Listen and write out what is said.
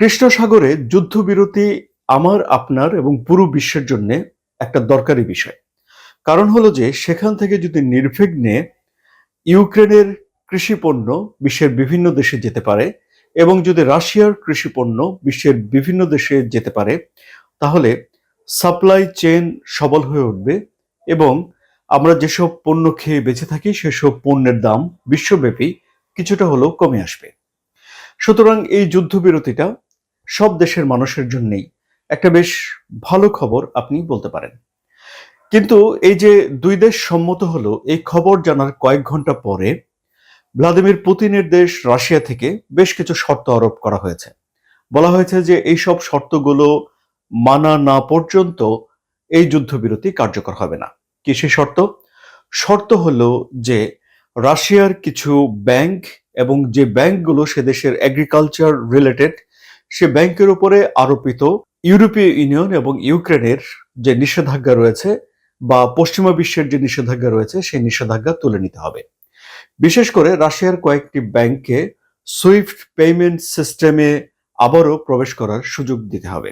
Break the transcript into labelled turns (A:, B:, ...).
A: কৃষ্ণ সাগরে যুদ্ধবিরতি আমার, আপনার এবং পুরো বিশ্বের জন্য একটা দরকারি বিষয়। কারণ হলো যে, সেখান থেকে যদি নির্বিঘ্নে ইউক্রেনের কৃষি পণ্য বিশ্বের বিভিন্ন দেশে যেতে পারে এবং যদি রাশিয়ার কৃষি পণ্য বিশ্বের বিভিন্ন দেশে যেতে পারে, তাহলে সাপ্লাই চেন সবল হয়ে উঠবে এবং আমরা যেসব পণ্য খেয়ে বেঁচে থাকি, সেসব পণ্যের দাম বিশ্বব্যাপী কিছুটা হলেও কমে আসবে। সুতরাং এই যুদ্ধবিরতিটা সব দেশের মানুষের জন্যই। একটা বেশ ভালো খবর আপনি বলতে পারেন। কিন্তু এই যে দুই দেশ সম্মত হলো, এই খবর জানার কয়েক ঘণ্টা পরে ভ্লাদিমির পুতিনের দেশ রাশিয়া থেকে বেশ কিছু শর্ত আরোপ করা হয়েছে। বলা হয়েছে যে এই সব শর্তগুলো মানা না পর্যন্ত এই যুদ্ধবিরতি কার্যকর হবে না। কি সে শর্ত? শর্ত হলো যে রাশিয়ার কিছু ব্যাংক এবং যে ব্যাংকগুলো সে দেশের এগ্রিকালচার রিলেটেড সে ব্যাংকের উপরে আরোপিত ইউরোপীয় ইউনিয়ন এবং ইউক্রেনের যে নিষেধাজ্ঞা রয়েছে বা পশ্চিমা বিশ্বের যে নিষেধাজ্ঞা রয়েছে, সেই নিষেধাজ্ঞা তুলে নিতে হবে। বিশেষ করে রাশিয়ার কয়েকটি ব্যাংকে সুইফট পেমেন্ট সিস্টেমে আবারও প্রবেশ করার সুযোগ দিতে হবে।